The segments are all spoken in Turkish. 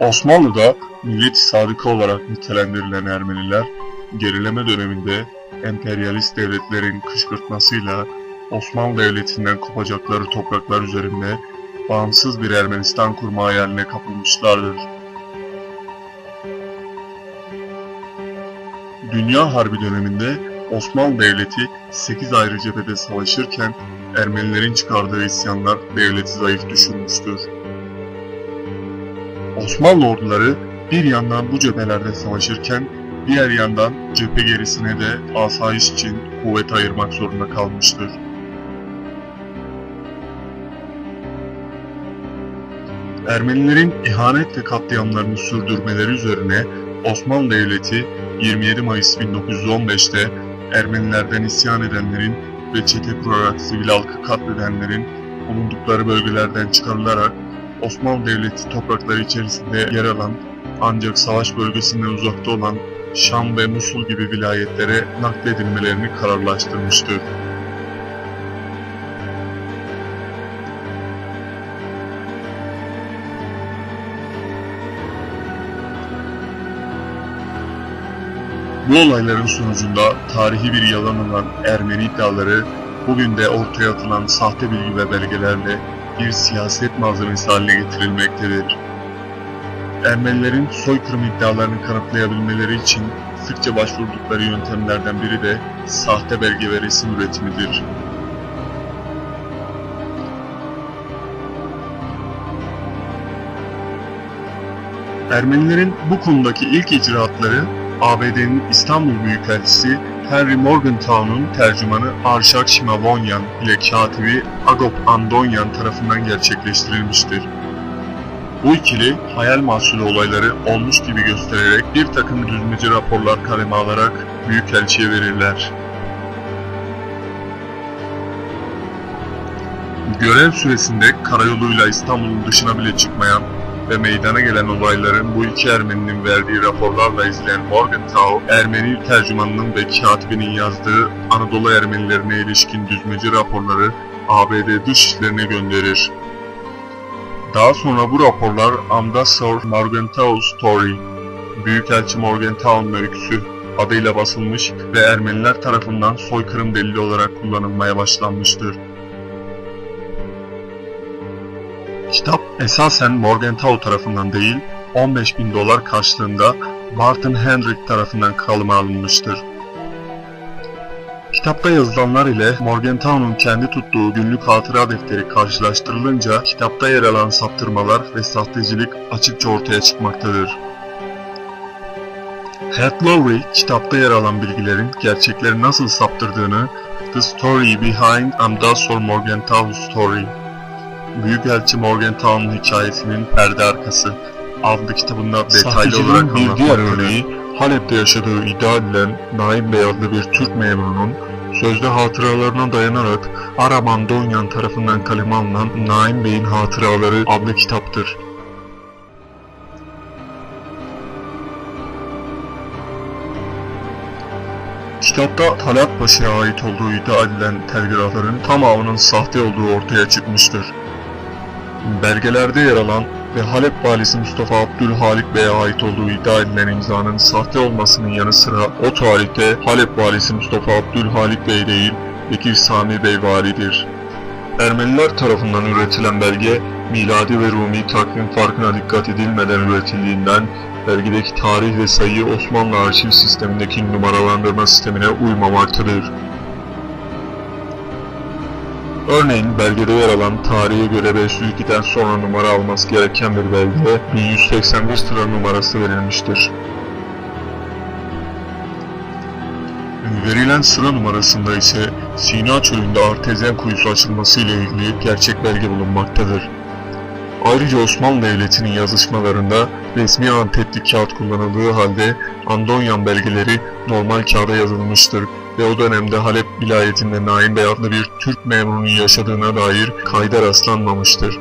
Osmanlı'da millet sadıkı olarak nitelendirilen Ermeniler, gerileme döneminde emperyalist devletlerin kışkırtmasıyla Osmanlı Devleti'nden kopacakları topraklar üzerinde bağımsız bir Ermenistan kurma hayaline kapılmışlardır. Dünya Harbi döneminde Osmanlı Devleti 8 ayrı cephede savaşırken Ermenilerin çıkardığı isyanlar devleti zayıf düşürmüştür. Osmanlı orduları bir yandan bu cephelerde savaşırken diğer yandan cephe gerisine de asayiş için kuvvet ayırmak zorunda kalmıştır. Ermenilerin ihanet ve katliamlarını sürdürmeleri üzerine Osmanlı Devleti 27 Mayıs 1915'te Ermenilerden isyan edenlerin ve çete kurarak sivil halkı katledenlerin bulundukları bölgelerden çıkarılarak Osmanlı Devleti toprakları içerisinde yer alan ancak savaş bölgesinden uzakta olan Şam ve Musul gibi vilayetlere nakledilmelerini kararlaştırmıştır. Bu olayların sonucunda tarihi bir yalan olan Ermeni iddiaları bugün de ortaya atılan sahte bilgi ve belgelerle bir siyaset malzemesi haline getirilmektedir. Ermenilerin soykırım iddialarını kanıtlayabilmeleri için sıkça başvurdukları yöntemlerden biri de sahte belge ve resim üretimidir. Ermenilerin bu konudaki ilk icraatları ABD'nin İstanbul Büyükelçisi Henry Morgenthau'nun tercümanı Arshak Shimavonyan ile katibi Agop Andonyan tarafından gerçekleştirilmiştir. Bu ikili hayal mahsulü olayları olmuş gibi göstererek bir takım düzmece raporlar kaleme alarak Büyükelçiye verirler. Görev süresinde karayoluyla İstanbul'un dışına bile çıkmayan ve meydana gelen olayların bu iki Ermeninin verdiği raporlarla izleyen Morgenthau, Ermeni tercümanının ve katibinin yazdığı Anadolu Ermenilerine ilişkin düzmeci raporları ABD Dışişlerine gönderir. Daha sonra bu raporlar Ambassador Morgenthau Story, Büyükelçi Morgenthau'nun öyküsü adıyla basılmış ve Ermeniler tarafından soykırım delili olarak kullanılmaya başlanmıştır. Kitap esasen Morgenthau tarafından değil, 15 bin dolar karşılığında Barton Hendrick tarafından kalıma alınmıştır. Kitapta yazılanlar ile Morgenthau'nun kendi tuttuğu günlük hatıra defteri karşılaştırılınca kitapta yer alan saptırmalar ve sahtecilik açıkça ortaya çıkmaktadır. Heath Lowry kitapta yer alan bilgilerin gerçekleri nasıl saptırdığını The Story Behind Ambassador Morgenthau Story Büyükelçi Morgenthau'nun hikayesinin perde arkası adlı kitabında detaylı olarak bir diğer örneği Halep'te yaşadığı iddia edilen Naim Bey adlı bir Türk memurunun sözde hatıralarına dayanarak Araman Donyan tarafından kaleme alınan Naim Bey'in Hatıraları adlı kitaptır. Kitapta Talat Paşa'ya ait olduğu iddia edilen telgrafların tamamının sahte olduğu ortaya çıkmıştır. Belgelerde yer alan ve Halep valisi Mustafa Abdülhalik Bey'e ait olduğu iddia edilen imzanın sahte olmasının yanı sıra o tarihte Halep valisi Mustafa Abdülhalik Bey değil, Bekir Sami Bey validir. Ermeniler tarafından üretilen belge, miladi ve Rumi takvim farkına dikkat edilmeden üretildiğinden, belgedeki tarih ve sayı Osmanlı arşiv sistemindeki numaralandırma sistemine uymamaktadır. Örneğin belgede yer alan tarihe göre 502'den sonra numara alması gereken bir belgede 1181 sıra numarası verilmiştir. Verilen sıra numarasında ise Sina çölünde artezyen kuyusu açılması ile ilgili gerçek belge bulunmaktadır. Ayrıca Osmanlı Devleti'nin yazışmalarında resmi antetli kağıt kullanıldığı halde Andonyan belgeleri normal kağıda yazılmıştır ve o dönemde Halep vilayetinde Naim Bey adlı bir Türk memurunun yaşadığına dair kayda rastlanmamıştır.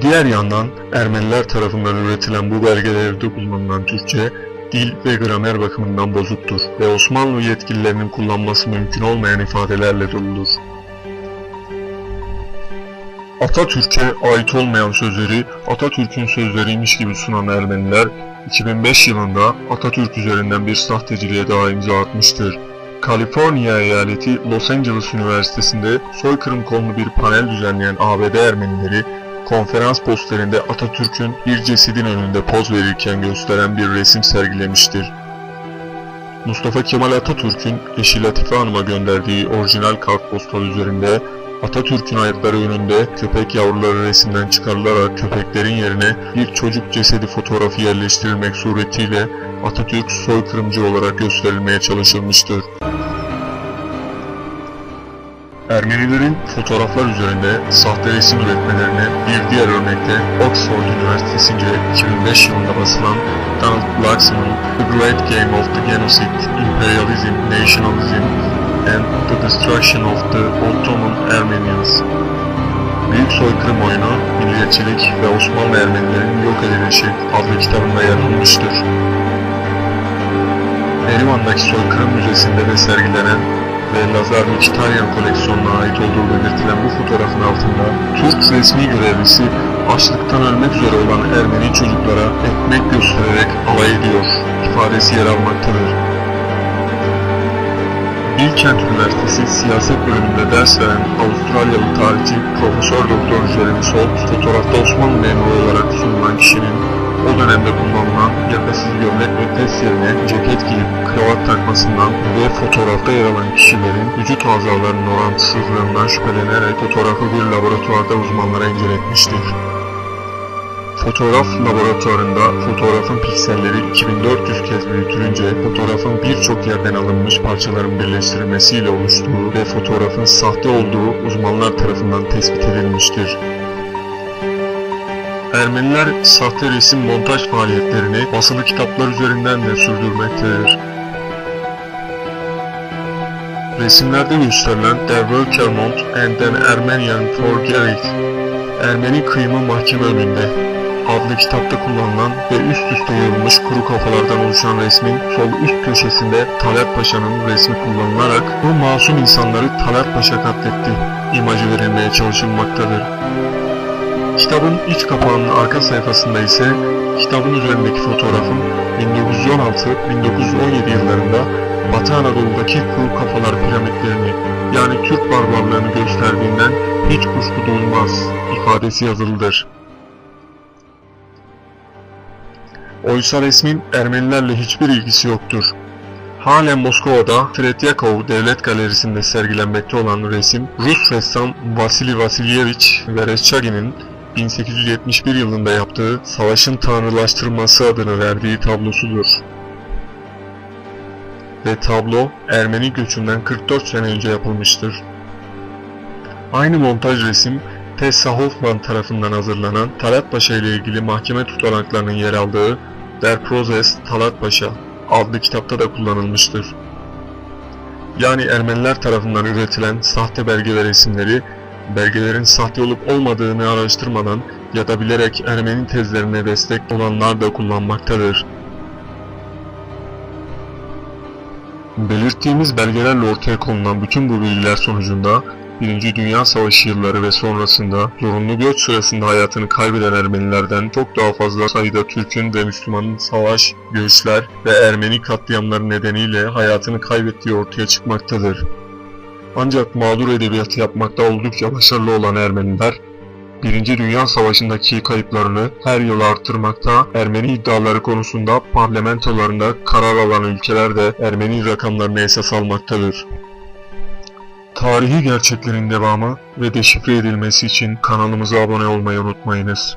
Diğer yandan Ermeniler tarafından üretilen bu belgelerde kullanılan Türkçe, dil ve gramer bakımından bozuktur ve Osmanlı yetkililerinin kullanması mümkün olmayan ifadelerle doludur. Atatürk'e ait olmayan sözleri Atatürk'ün sözleriymiş gibi sunan Ermeniler 2005 yılında Atatürk üzerinden bir sahteciliğe daha imza atmıştır. Kaliforniya eyaleti Los Angeles Üniversitesi'nde soykırım konulu bir panel düzenleyen ABD Ermenileri konferans posterinde Atatürk'ün bir cesedin önünde poz verirken gösteren bir resim sergilemiştir. Mustafa Kemal Atatürk'ün eşi Latife Hanım'a gönderdiği orijinal kartpostal üzerinde Atatürk'ün ayakları önünde köpek yavruları resimden çıkarılarak köpeklerin yerine bir çocuk cesedi fotoğrafı yerleştirilmek suretiyle Atatürk soykırımcı olarak gösterilmeye çalışılmıştır. Ermenilerin fotoğraflar üzerinde sahte resim üretmelerine bir diğer örnekte Oxford Üniversitesi'nce 2005 yılında basılan Donald Blacksman'ın The Great Game of the Genocide, Imperialism, Nationalism and the Destruction of the Ottoman Armenians Büyük Soykırım Oyunu, Milliyetçilik ve Osmanlı Ermenilerin Yok Edilişi adlı kitabında yer almıştır. Erivan'daki Soykırım Müzesi'nde de sergilenen ve Lazar Mkhitaryan koleksiyonuna ait olduğu belirtilen bu fotoğrafın altında Türk resmi görevlisi açlıktan ölmek üzere olan Ermeni çocuklara ekmek göstererek alay ediyor ifadesi yer almaktadır. Bilkent Üniversitesi Siyaset Bölümünde ders veren Avustralyalı tarihçi Profesör Doktor Jeremy Salt, fotoğrafta Osmanlı memuru olarak sunulan kişinin o dönemde kullanılan yakasız gömlek ve test yerine ceket giyip kravat takmasından ve fotoğrafta yer alan kişilerin vücut azalarının orantısızlığından şüphelenerek fotoğrafı bir laboratuvarda uzmanlara inceletmiştir. Fotoğraf laboratuvarında fotoğrafın pikselleri 2400 kez büyütülünce fotoğrafın birçok yerden alınmış parçaların birleştirilmesiyle oluştuğu ve fotoğrafın sahte olduğu uzmanlar tarafından tespit edilmiştir. Ermeniler sahte resim montaj faaliyetlerini basılı kitaplar üzerinden de sürdürmektedir. Resimlerde gösterilen The Völkermond and an Armenian for Ermeni kıyımı mahkeme önünde adlı kitapta kullanılan ve üst üste yığılmış kuru kafalardan oluşan resmin sol üst köşesinde Talat Paşa'nın resmi kullanılarak bu masum insanları Talat Paşa katletti imajı verilmeye çalışılmaktadır. Kitabın iç kapağının arka sayfasında ise kitabın üzerindeki fotoğrafın 1916-1917 yıllarında Batı Anadolu'daki kuru kafalar piramitlerini yani Türk barbarlığını gösterdiğinden hiç kuşku duyulmaz ifadesi yazılıdır. Oysa resmin Ermenilerle hiçbir ilgisi yoktur. Halen Moskova'da Tretyakov Devlet Galerisi'nde sergilenmekte olan resim, Rus ressam Vasily Vasilyevich Vereshchagin'in 1871 yılında yaptığı Savaşın Tanrılaştırılması adını verdiği tablosudur. Ve tablo Ermeni göçünden 44 sene önce yapılmıştır. Aynı montaj resim Tessa Hoffman tarafından hazırlanan Talat Paşa ile ilgili mahkeme tutanaklarının yer aldığı Der Prozess Talat Paşa adlı kitapta da kullanılmıştır. Yani Ermeniler tarafından üretilen sahte belge ve resimleri belgelerin sahte olup olmadığını araştırmadan ya da bilerek Ermeni tezlerine destek olanlar da kullanmaktadır. Belirttiğimiz belgelerle ortaya konulan bütün bu bilgiler sonucunda Birinci Dünya Savaşı yılları ve sonrasında zorunlu göç sırasında hayatını kaybeden Ermenilerden çok daha fazla sayıda Türk'ün ve Müslümanın savaş, göçler ve Ermeni katliamları nedeniyle hayatını kaybettiği ortaya çıkmaktadır. Ancak mağdur edebiyatı yapmakta oldukça başarılı olan Ermeniler, Birinci Dünya Savaşı'ndaki kayıplarını her yıl artırmakta, Ermeni iddiaları konusunda parlamentolarında karar alan ülkeler de Ermeni rakamlarını esas almaktadır. Tarihi gerçeklerin devamı ve deşifre edilmesi için kanalımıza abone olmayı unutmayınız.